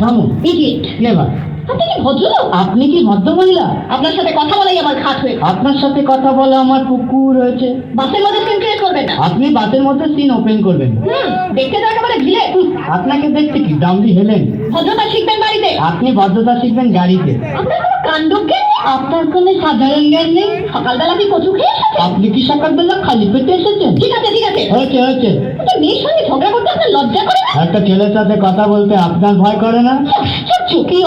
থামুন। ইডিয়েট আপনি কি ভদ্রলোক? আপনি কি ভদ্রমহিলা? আপনার সাথে কথা বলাই আমার খাট হয়ে আপনার সাথে কথা বলে আমার পুকুর হয়েছে বাসের মধ্যে সিন ক্রিয়েট করবেন না। আপনি বাসের মধ্যে সিন ওপেন করবেন। হুম দেখতে তো একেবারে আপনাকে দেখতে কি? হেলেন। ভদ্রতা শিখবেন বাড়িতে। আপনি ভদ্রতা শিখবেন গাড়িতে। আপনার কোনো কাণ্ড জ্ঞান আপনার কোনো সাধারণ জ্ঞান নেই? সকালবেলা কি কচু খেয়ে আপনি কি সকালবেলা খালি পেটে এসেছেন? ঠিক আছে ঠিক আছে। হয়েছে হয়েছে। মেয়ের ঝগড়া করতে আপনার লজ্জা করে না? একটা ছেলের সাথে কথা বলতে আপনার ভয় করে না?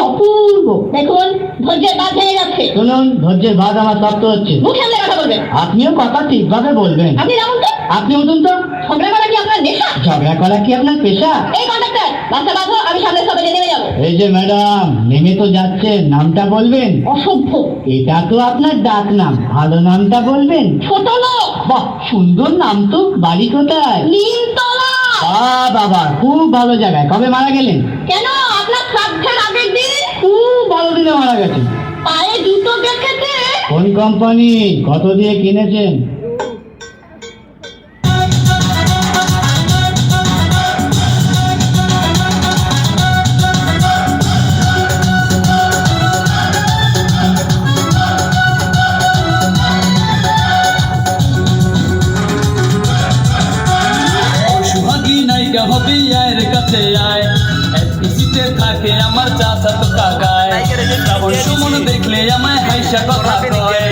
অপূর্ব। দেখুন ধৈর্যের বাদ হয়ে যাচ্ছে। শুনুন ধৈর্যের ভাগ আমার শক্ত হচ্ছে। মুখে সামনে কথা বলবেন। আপনিও কথা ঠিকভাবে বলবেন। আপনি যেমন তো? আপনি উঠুন তো। ঝগড়া করা কি আপনার নেশা? ঝগড়া করা কি আপনার পেশা? এই কন্ডাক্টর বাঁধো আমি সামনে সবাই নেমে যাব। এই যে ম্যাডাম নেমে তো যাচ্ছেন নামটা বলবেন? অসভ্য। এটা তো আপনার ডাক নাম। ভালো নামটা বলবেন? ছোট লোক। বাহ সুন্দর নাম তো। বাড়ি কোথায়? নিমতলা। বাবা খুব ভালো জায়গায়। কবে মারা গেলেন? কেন? আপনার শ্রাদ্ধের আগের দিন? খুব ভালো দিনে মারা গেছেন। পায়ে জুতো দেখেছে কোন কোম্পানি কত দিয়ে কিনেছেন? নায়িকা হবি আয়ের কাছে আয়। এসপিসিতে থাকে আমার চাচা তো কাকায়। শ্রাবণ সুমন দেখলে আমায় হাইসা কথা কয়।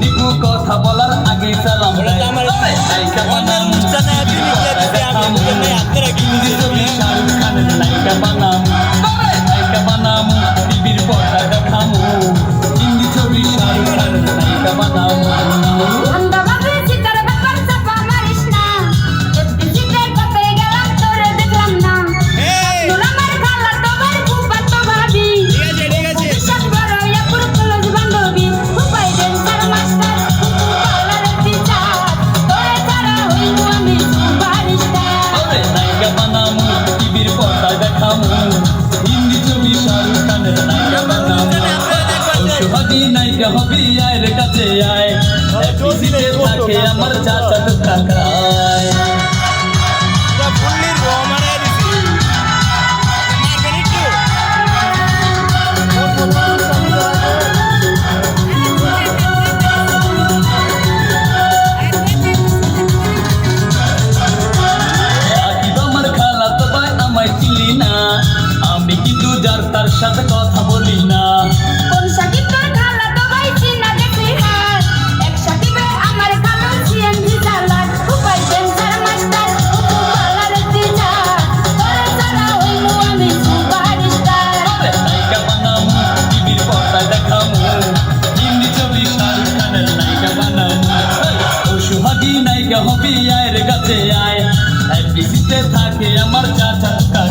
নিকু কথা বলার আগে সালাম দেয়। দেখামু হিন্দি ছবি শাহরুখ খানের নায়িকা বানামু সোহাগী নায়িকা হবি আয়ের কাছে আয় থাকে আমার চাচা কাকায় সাথে কথা বলি না। কোন সাকিব তোর খালা তো ভাই চিনা দেখি হাত। এক সাকিবে আমার খালো সিএনজি চালাক ফুপাই ডেন্সার মাস্টার ফুপু পালার টিচার তোরে ছাড়া হইব আমি সুপারস্টার। ওরে নায়িকা বানামু টিভির পর্দায় দেখামু। হিন্দি ছবি শাহরুখ খানের নায়িকা বানামু। ও সোহাগী নায়িকা হবি আয়ের কাছে আয়। এপিসিতে থাকে আমার চাচা তো